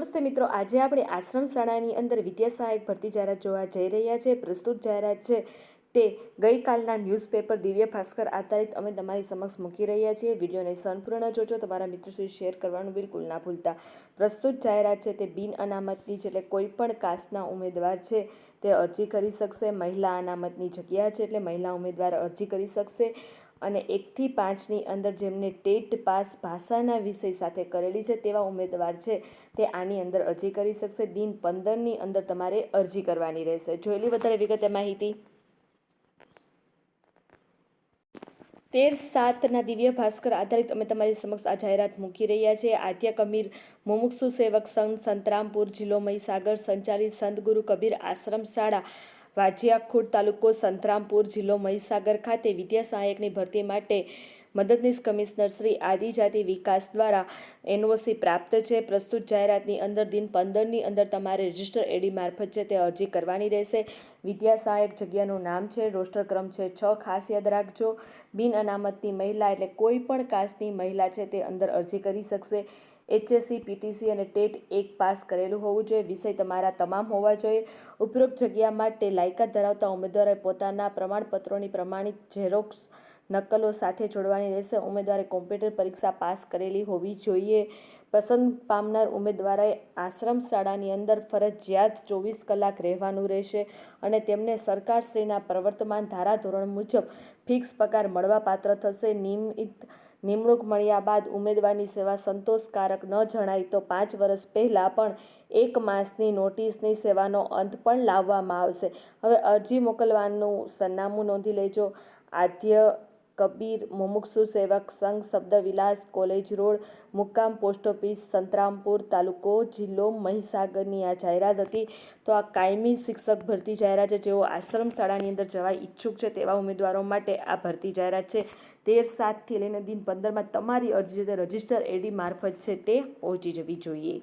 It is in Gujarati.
નમસ્તે મિત્રો, આજે આપણે આશ્રમ શાળાની અંદર વિદ્યા સહાયક ભરતી જાહેરાત જોવા જઈ રહ્યા છે, પ્રસ્તુત જાહેરાત છે. તે ગઈકાલના ન્યૂઝપેપર દિવ્ય ભાસ્કર આધારિત અમે તમારી સમક્ષ મૂકી રહ્યા છીએ. વિડીયોને સંપૂર્ણ જોજો. તમારા મિત્રો સુધી શેર કરવાનું બિલકુલ ના ભૂલતા. પ્રસ્તુત જાહેરાત છે તે બિન અનામતની છે એટલે કોઈ પણ કાસ્ટના ઉમેદવાર છે તે અરજી કરી શકશે. મહિલા અનામતની જગ્યા છે એટલે મહિલા ઉમેદવાર અરજી કરી શકશે. અને એકથી પાંચની અંદર જેમને ટેટ પાસ ભાષાના વિષય સાથે કરેલી છે તેવા ઉમેદવાર છે તે આની અંદર અરજી કરી શકશે. દિન પંદરની અંદર તમારે અરજી કરવાની રહેશે. જોયેલી વધારે વિગતે માહિતી તેર સાતના દિવ્ય ભાસ્કર આધારિત અમે તમારી સમક્ષ આ જાહેરાત મૂકી રહ્યા છીએ. આદ્ય કબીર, મુમુક્ષુ સેવક સંઘ, સંતરામપુર જિલ્લો મહીસાગર સંચાલિત સંત ગુરુ કબીર આશ્રમ શાળા, વાજિયાખુડ તાલુકો સંતરામપુર જિલ્લો મહીસાગર ખાતે વિદ્યા સહાયકની ભરતી માટે મદદનીશ કમિશનર શ્રી આદિજાતિ વિકાસ દ્વારા એનઓસી પ્રાપ્ત છે. પ્રસ્તુત જાહેરાતની અંદર દિન પંદરની અંદર તમારે રજિસ્ટર એડી મારફત છે તે અરજી કરવાની રહેશે. વિદ્યા સહાયક જગ્યાનું નામ છે રોસ્ટર ક્રમ છે, છ ખાસ યાદ રાખજો. બિન અનામતની મહિલા એટલે કોઈ પણ કાસ્ટની મહિલા છે તે અંદર અરજી કરી શકશે. એચએસસી, પીટીસી અને ટેટ એક પાસ કરેલું હોવું જોઈએ. વિષય તમારા તમામ હોવા જોઈએ. ઉપરોક્ત જગ્યા માટે લાયકાત ધરાવતા ઉમેદવારોએ પોતાના પ્રમાણપત્રોની પ્રમાણિત ઝેરોક્સ નકલો સાથે જોડવાની રહેશે. ઉમેદવારે કોમ્પ્યુટર પરીક્ષા પાસ કરેલી હોવી જોઈએ. પસંદ પામનાર ઉમેદવારે આશ્રમ શાળાની અંદર ફરજિયાત ચોવીસ કલાક રહેવાનું રહેશે અને તેમને સરકારશ્રીના પ્રવર્તમાન ધારાધોરણ મુજબ ફિક્સ પગાર મળવાપાત્ર થશે. નિયમિત નિમણૂક મળ્યા બાદ ઉમેદવારની સેવા સંતોષકારક ન જણાય તો પાંચ વર્ષ પહેલાં પણ એક માસની નોટિસની સેવાનો અંત પણ લાવવામાં આવશે. હવે અરજી મોકલવાનું સરનામું નોંધી લેજો. આદ્ય કબીર, મુમુક્ષુ સેવક સંઘ, શબ્દવિલાસ કોલેજ રોડ, મુકામ પોસ્ટ ઓફિસ, સંતરામપુર તાલુકો, જિલ્લો મહીસાગરની આ જાહેરાત હતી. તો આ કાયમી શિક્ષક ભરતી જાહેરાત છે. જેઓ આશ્રમ શાળાની અંદર જવા ઈચ્છુક છે તેવા ઉમેદવારો માટે આ ભરતી જાહેરાત છે. તેર સાતથી લઈને દિન પંદરમાં તમારી અરજી જે રજિસ્ટર એડી મારફત છે તે પહોંચી જવી જોઈએ.